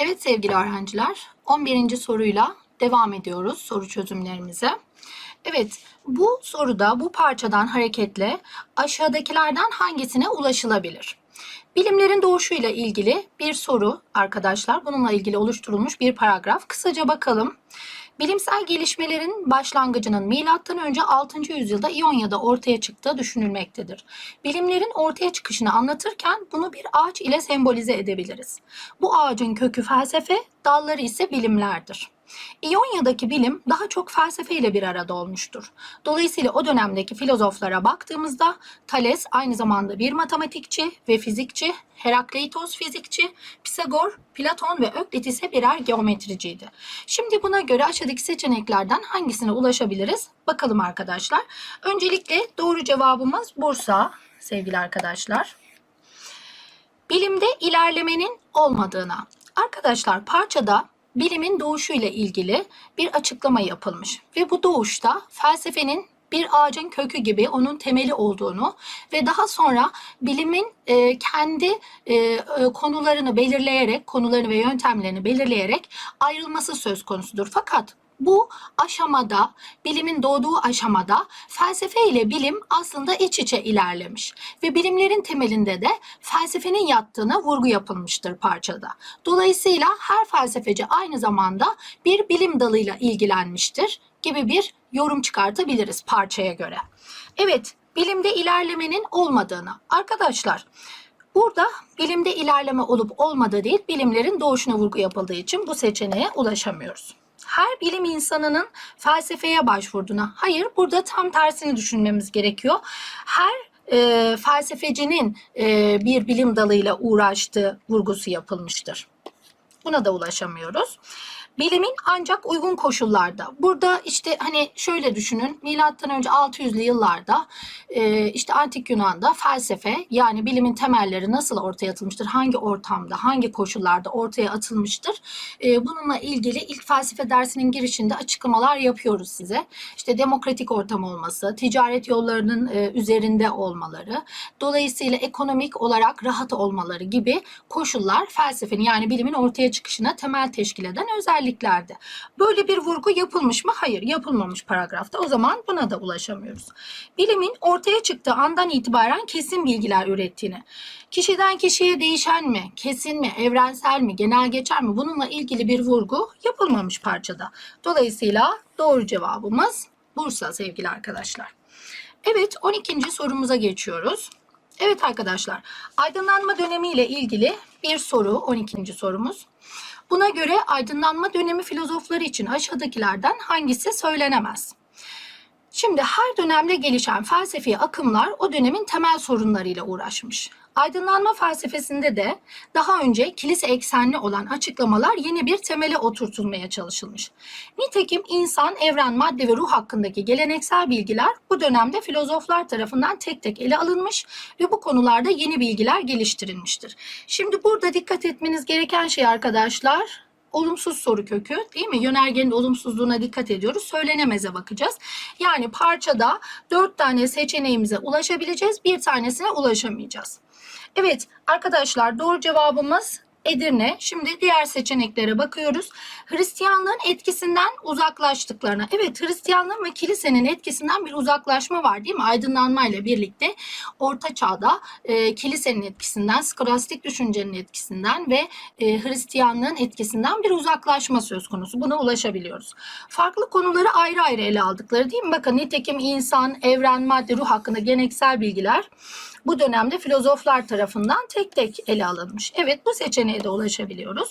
Evet sevgili öğrenciler, 11. soruyla devam ediyoruz soru çözümlerimize. Evet, bu soruda bu parçadan hareketle aşağıdakilerden hangisine ulaşılabilir? Bilimlerin doğuşuyla ilgili bir soru arkadaşlar. Bununla ilgili oluşturulmuş bir paragraf. Kısaca bakalım. Bilimsel gelişmelerin başlangıcının önce 6. yüzyılda İonya'da ortaya çıktığı düşünülmektedir. Bilimlerin ortaya çıkışını anlatırken bunu bir ağaç ile sembolize edebiliriz. Bu ağacın kökü felsefe, dalları ise bilimlerdir. İonya'daki bilim daha çok felsefe ile bir arada olmuştur. Dolayısıyla o dönemdeki filozoflara baktığımızda Thales aynı zamanda bir matematikçi ve fizikçi, Herakleitos fizikçi, Pisagor, Platon ve Öklit ise birer geometriciydi. Şimdi buna göre aşağıdaki seçeneklerden hangisine ulaşabiliriz? Bakalım arkadaşlar. Öncelikle doğru cevabımız Bursa sevgili arkadaşlar. Bilimde ilerlemenin olmadığına. Arkadaşlar parçada bilimin doğuşu ile ilgili bir açıklama yapılmış ve bu doğuşta felsefenin bir ağacın kökü gibi onun temeli olduğunu ve daha sonra bilimin e, kendi e, e, konularını belirleyerek, konularını ve yöntemlerini belirleyerek ayrılması söz konusudur. Fakat bu aşamada, bilimin doğduğu aşamada felsefe ile bilim aslında iç içe ilerlemiş ve bilimlerin temelinde de felsefenin yattığına vurgu yapılmıştır parçada. Dolayısıyla her felsefeci aynı zamanda bir bilim dalıyla ilgilenmiştir gibi bir yorum çıkartabiliriz parçaya göre. Evet, bilimde ilerlemenin olmadığını. Arkadaşlar, Burada bilimde ilerleme olup olmadığı değil, bilimlerin doğuşuna vurgu yapıldığı için bu seçeneğe ulaşamıyoruz her bilim insanının felsefeye başvurduğuna. Hayır, burada tam tersini düşünmemiz gerekiyor. Her e, felsefecinin e, bir bilim dalıyla uğraştığı vurgusu yapılmıştır. Buna da ulaşamıyoruz. Bilimin ancak uygun koşullarda. Burada işte hani şöyle düşünün. Milattan önce 600'lü yıllarda e, işte antik Yunan'da felsefe yani bilimin temelleri nasıl ortaya atılmıştır? Hangi ortamda, hangi koşullarda ortaya atılmıştır? E, bununla ilgili ilk felsefe dersinin girişinde açıklamalar yapıyoruz size. İşte demokratik ortam olması, ticaret yollarının e, üzerinde olmaları, dolayısıyla ekonomik olarak rahat olmaları gibi koşullar felsefenin yani bilimin ortaya çıkışına temel teşkil eden özelliklerdi. Böyle bir vurgu yapılmış mı? Hayır, yapılmamış paragrafta. O zaman buna da ulaşamıyoruz. Bilimin ortaya çıktığı andan itibaren kesin bilgiler ürettiğini, kişiden kişiye değişen mi, kesin mi, evrensel mi, genel geçer mi bununla ilgili bir vurgu yapılmamış parçada. Dolayısıyla doğru cevabımız Bursa sevgili arkadaşlar. Evet 12. sorumuza geçiyoruz. Evet arkadaşlar aydınlanma dönemiyle ilgili bir soru 12. sorumuz. Buna göre aydınlanma dönemi filozofları için aşağıdakilerden hangisi söylenemez? Şimdi her dönemde gelişen felsefi akımlar o dönemin temel sorunlarıyla uğraşmış. Aydınlanma felsefesinde de daha önce kilise eksenli olan açıklamalar yeni bir temele oturtulmaya çalışılmış. Nitekim insan, evren, madde ve ruh hakkındaki geleneksel bilgiler bu dönemde filozoflar tarafından tek tek ele alınmış ve bu konularda yeni bilgiler geliştirilmiştir. Şimdi burada dikkat etmeniz gereken şey arkadaşlar olumsuz soru kökü değil mi? Yönergenin olumsuzluğuna dikkat ediyoruz. Söylenemeze bakacağız. Yani parçada dört tane seçeneğimize ulaşabileceğiz. Bir tanesine ulaşamayacağız. Evet arkadaşlar doğru cevabımız Edirne. Şimdi diğer seçeneklere bakıyoruz. Hristiyanlığın etkisinden uzaklaştıklarına. Evet Hristiyanlığın ve kilisenin etkisinden bir uzaklaşma var değil mi? Aydınlanma ile birlikte Orta Çağ'da e, kilisenin etkisinden, skolastik düşüncenin etkisinden ve e, Hristiyanlığın etkisinden bir uzaklaşma söz konusu. Buna ulaşabiliyoruz. Farklı konuları ayrı ayrı ele aldıkları değil mi? Bakın nitekim insan, evren, madde, ruh hakkında geleneksel bilgiler bu dönemde filozoflar tarafından tek tek ele alınmış. Evet bu seçeneğe de ulaşabiliyoruz.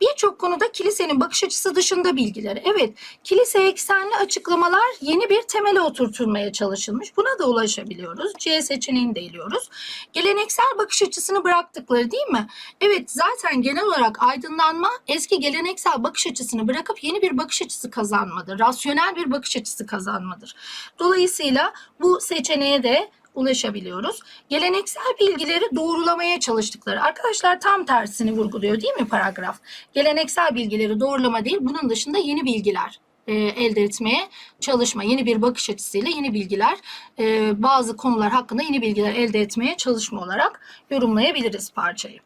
Birçok konuda kilisenin bakış açısı dışında bilgileri. Evet kilise eksenli açıklamalar yeni bir temele oturtulmaya çalışılmış. Buna da ulaşabiliyoruz. C seçeneğini de eliyoruz. Geleneksel bakış açısını bıraktıkları değil mi? Evet zaten genel olarak aydınlanma eski geleneksel bakış açısını bırakıp yeni bir bakış açısı kazanmadır. Rasyonel bir bakış açısı kazanmadır. Dolayısıyla bu seçeneğe de ulaşabiliyoruz. Geleneksel bilgileri doğrulamaya çalıştıkları. Arkadaşlar tam tersini vurguluyor değil mi paragraf? Geleneksel bilgileri doğrulama değil, bunun dışında yeni bilgiler e, elde etmeye çalışma. Yeni bir bakış açısıyla yeni bilgiler, e, bazı konular hakkında yeni bilgiler elde etmeye çalışma olarak yorumlayabiliriz parçayı.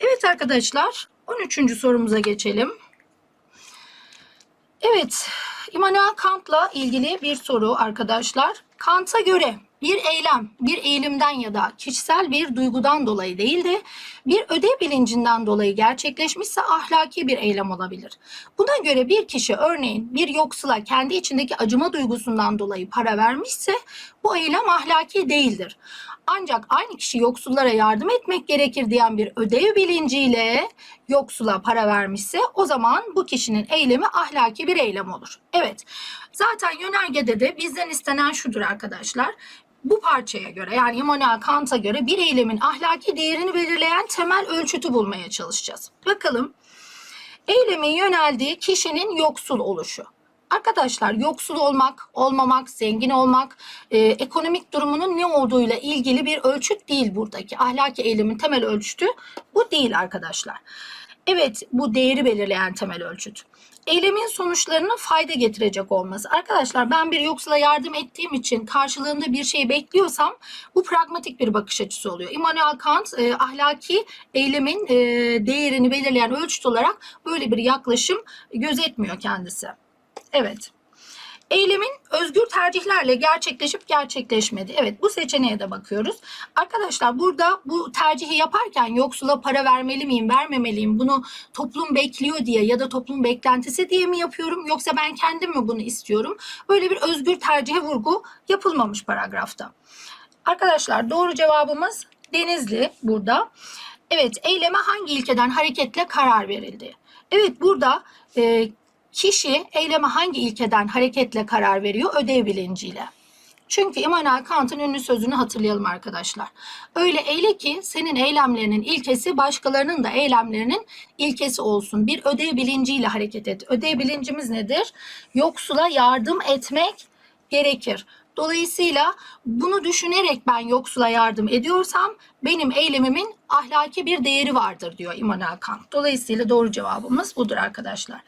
Evet arkadaşlar, 13. sorumuza geçelim. Evet, Immanuel Kant'la ilgili bir soru arkadaşlar. Kant'a göre bir eylem, bir eğilimden ya da kişisel bir duygudan dolayı değil de bir ödev bilincinden dolayı gerçekleşmişse ahlaki bir eylem olabilir. Buna göre bir kişi örneğin bir yoksula kendi içindeki acıma duygusundan dolayı para vermişse bu eylem ahlaki değildir. Ancak aynı kişi yoksullara yardım etmek gerekir diyen bir ödev bilinciyle yoksula para vermişse o zaman bu kişinin eylemi ahlaki bir eylem olur. Evet zaten yönergede de bizden istenen şudur arkadaşlar. Bu parçaya göre yani Immanuel Kant'a göre bir eylemin ahlaki değerini belirleyen temel ölçütü bulmaya çalışacağız. Bakalım eylemin yöneldiği kişinin yoksul oluşu. Arkadaşlar yoksul olmak, olmamak, zengin olmak, e, ekonomik durumunun ne olduğuyla ilgili bir ölçüt değil buradaki. Ahlaki eylemin temel ölçütü bu değil arkadaşlar. Evet bu değeri belirleyen temel ölçüt. Eylemin sonuçlarının fayda getirecek olması. Arkadaşlar ben bir yoksula yardım ettiğim için karşılığında bir şey bekliyorsam bu pragmatik bir bakış açısı oluyor. Immanuel Kant e, ahlaki eylemin e, değerini belirleyen ölçüt olarak böyle bir yaklaşım gözetmiyor kendisi. Evet. Eylemin özgür tercihlerle gerçekleşip gerçekleşmedi. Evet bu seçeneğe de bakıyoruz. Arkadaşlar burada bu tercihi yaparken yoksula para vermeli miyim, vermemeliyim? Bunu toplum bekliyor diye ya da toplum beklentisi diye mi yapıyorum? Yoksa ben kendim mi bunu istiyorum? Böyle bir özgür tercihe vurgu yapılmamış paragrafta. Arkadaşlar doğru cevabımız Denizli burada. Evet eyleme hangi ilkeden hareketle karar verildi? Evet burada e, Kişi eyleme hangi ilkeden hareketle karar veriyor? Ödev bilinciyle. Çünkü Immanuel Kant'ın ünlü sözünü hatırlayalım arkadaşlar. Öyle eyle ki senin eylemlerinin ilkesi başkalarının da eylemlerinin ilkesi olsun. Bir ödev bilinciyle hareket et. Ödev bilincimiz nedir? Yoksula yardım etmek gerekir. Dolayısıyla bunu düşünerek ben yoksula yardım ediyorsam benim eylemimin ahlaki bir değeri vardır diyor Immanuel Kant. Dolayısıyla doğru cevabımız budur arkadaşlar.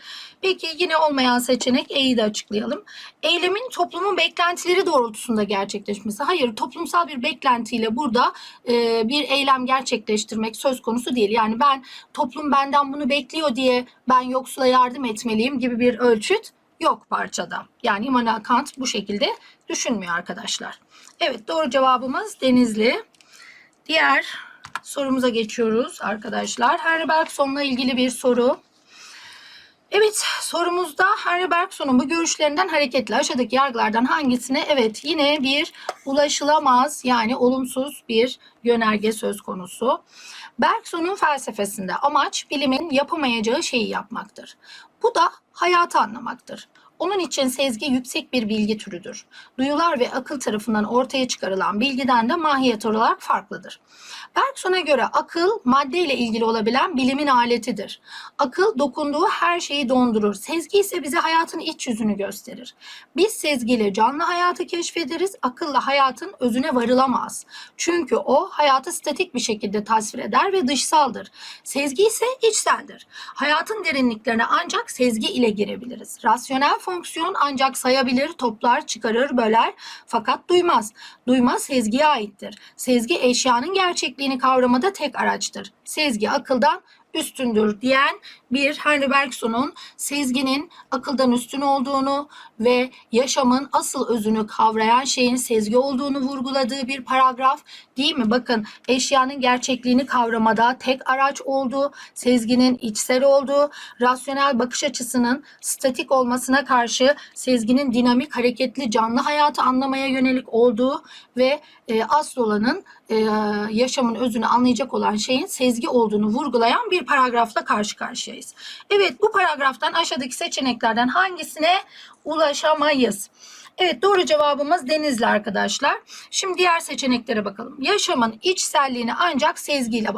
Peki yine olmayan seçenek E'yi de açıklayalım. Eylemin toplumun beklentileri doğrultusunda gerçekleşmesi. Hayır toplumsal bir beklentiyle burada e, bir eylem gerçekleştirmek söz konusu değil. Yani ben toplum benden bunu bekliyor diye ben yoksula yardım etmeliyim gibi bir ölçüt yok parçada. Yani Immanuel Kant bu şekilde düşünmüyor arkadaşlar. Evet doğru cevabımız Denizli. Diğer sorumuza geçiyoruz arkadaşlar. Henry Bergson'la ilgili bir soru. Evet sorumuzda Henry Bergson'un bu görüşlerinden hareketle aşağıdaki yargılardan hangisine evet yine bir ulaşılamaz yani olumsuz bir yönerge söz konusu. Bergson'un felsefesinde amaç bilimin yapamayacağı şeyi yapmaktır. Bu da hayatı anlamaktır. Onun için sezgi yüksek bir bilgi türüdür. Duyular ve akıl tarafından ortaya çıkarılan bilgiden de mahiyet olarak farklıdır. Bergson'a göre akıl madde ile ilgili olabilen bilimin aletidir. Akıl dokunduğu her şeyi dondurur. Sezgi ise bize hayatın iç yüzünü gösterir. Biz sezgiyle canlı hayatı keşfederiz. Akılla hayatın özüne varılamaz. Çünkü o hayatı statik bir şekilde tasvir eder ve dışsaldır. Sezgi ise içseldir. Hayatın derinliklerine ancak sezgi ile girebiliriz. Rasyonel fonksiyon ancak sayabilir, toplar, çıkarır, böler fakat duymaz. Duyma sezgiye aittir. Sezgi eşyanın gerçekliğini kavramada tek araçtır. Sezgi akıldan üstündür diyen bir Henry Bergson'un sezginin akıldan üstün olduğunu ve yaşamın asıl özünü kavrayan şeyin sezgi olduğunu vurguladığı bir paragraf değil mi? Bakın eşyanın gerçekliğini kavramada tek araç olduğu, sezginin içsel olduğu, rasyonel bakış açısının statik olmasına karşı sezginin dinamik, hareketli, canlı hayatı anlamaya yönelik olduğu ve e, asıl olanın e, yaşamın özünü anlayacak olan şeyin sezgi olduğunu vurgulayan bir paragrafla karşı karşıyayız. Evet bu paragraftan aşağıdaki seçeneklerden hangisine ulaşamayız? Evet doğru cevabımız Denizli arkadaşlar. Şimdi diğer seçeneklere bakalım. Yaşamın içselliğini ancak sezgiyle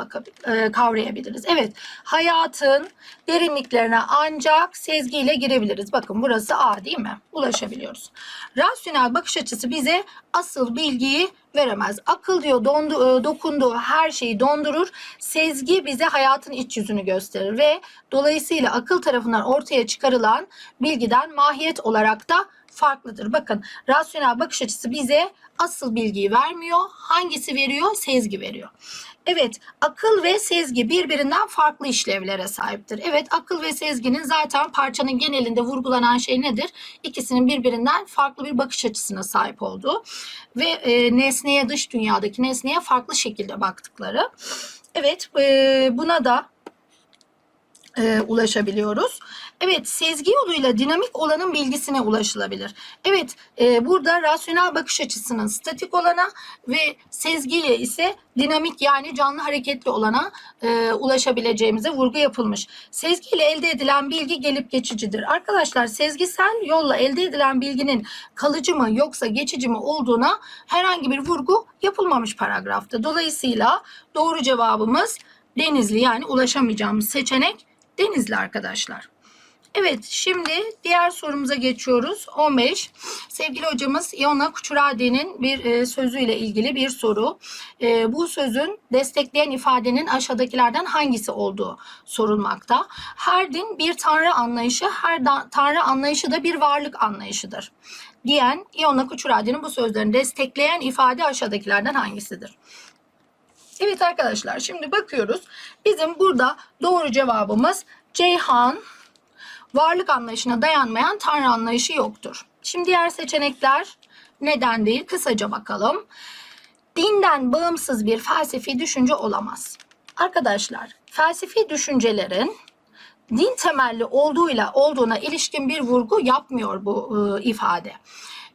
e, kavrayabiliriz. Evet hayatın derinliklerine ancak sezgiyle girebiliriz. Bakın burası A değil mi? Ulaşabiliyoruz. Rasyonel bakış açısı bize asıl bilgiyi veremez. Akıl diyor dondu, e, dokunduğu her şeyi dondurur. Sezgi bize hayatın iç yüzünü gösterir ve dolayısıyla akıl tarafından ortaya çıkarılan bilgiden mahiyet olarak da farklıdır. Bakın rasyonel bakış açısı bize asıl bilgiyi vermiyor. Hangisi veriyor? Sezgi veriyor. Evet, akıl ve sezgi birbirinden farklı işlevlere sahiptir. Evet, akıl ve sezginin zaten parçanın genelinde vurgulanan şey nedir? İkisinin birbirinden farklı bir bakış açısına sahip olduğu ve e, nesneye, dış dünyadaki nesneye farklı şekilde baktıkları. Evet, e, buna da e, ulaşabiliyoruz. Evet, sezgi yoluyla dinamik olanın bilgisine ulaşılabilir. Evet, e, burada rasyonel bakış açısının statik olana ve sezgiyle ise dinamik yani canlı hareketli olana e, ulaşabileceğimize vurgu yapılmış. Sezgiyle elde edilen bilgi gelip geçicidir. Arkadaşlar sezgisel yolla elde edilen bilginin kalıcı mı yoksa geçici mi olduğuna herhangi bir vurgu yapılmamış paragrafta. Dolayısıyla doğru cevabımız Denizli yani ulaşamayacağımız seçenek Denizli arkadaşlar. Evet şimdi diğer sorumuza geçiyoruz. 15. Sevgili hocamız Iona Kuchuradi'nin bir e, sözüyle ilgili bir soru. E, bu sözün destekleyen ifadenin aşağıdakilerden hangisi olduğu sorulmakta. Her din bir tanrı anlayışı, her da, tanrı anlayışı da bir varlık anlayışıdır. Diyen Iona Kuchuradi'nin bu sözlerini destekleyen ifade aşağıdakilerden hangisidir? Evet arkadaşlar şimdi bakıyoruz. Bizim burada doğru cevabımız Ceyhan varlık anlayışına dayanmayan tanrı anlayışı yoktur. Şimdi diğer seçenekler neden değil kısaca bakalım. Dinden bağımsız bir felsefi düşünce olamaz. Arkadaşlar felsefi düşüncelerin din temelli olduğuyla olduğuna ilişkin bir vurgu yapmıyor bu e, ifade.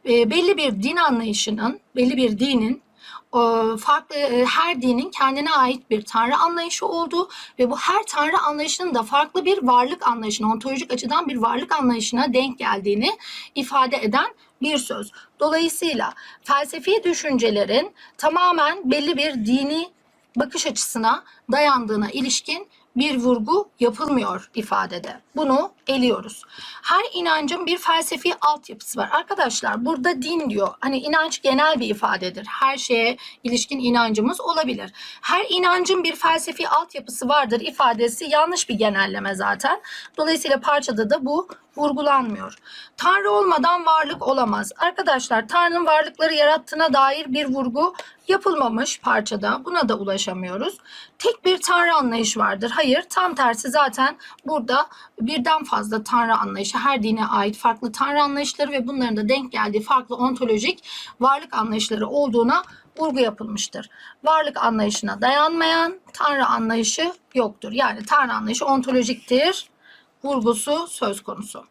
E, belli bir din anlayışının, belli bir dinin farklı e, her dinin kendine ait bir tanrı anlayışı olduğu ve bu her tanrı anlayışının da farklı bir varlık anlayışına, ontolojik açıdan bir varlık anlayışına denk geldiğini ifade eden bir söz. Dolayısıyla felsefi düşüncelerin tamamen belli bir dini bakış açısına dayandığına ilişkin bir vurgu yapılmıyor ifadede. Bunu eliyoruz. Her inancın bir felsefi altyapısı var. Arkadaşlar burada din diyor. Hani inanç genel bir ifadedir. Her şeye ilişkin inancımız olabilir. Her inancın bir felsefi altyapısı vardır ifadesi yanlış bir genelleme zaten. Dolayısıyla parçada da bu vurgulanmıyor. Tanrı olmadan varlık olamaz. Arkadaşlar Tanrı'nın varlıkları yarattığına dair bir vurgu yapılmamış parçada. Buna da ulaşamıyoruz. Tek bir Tanrı anlayışı vardır. Hayır, tam tersi zaten burada birden fazla Tanrı anlayışı, her dine ait farklı Tanrı anlayışları ve bunların da denk geldiği farklı ontolojik varlık anlayışları olduğuna vurgu yapılmıştır. Varlık anlayışına dayanmayan Tanrı anlayışı yoktur. Yani Tanrı anlayışı ontolojiktir vurgusu söz konusu.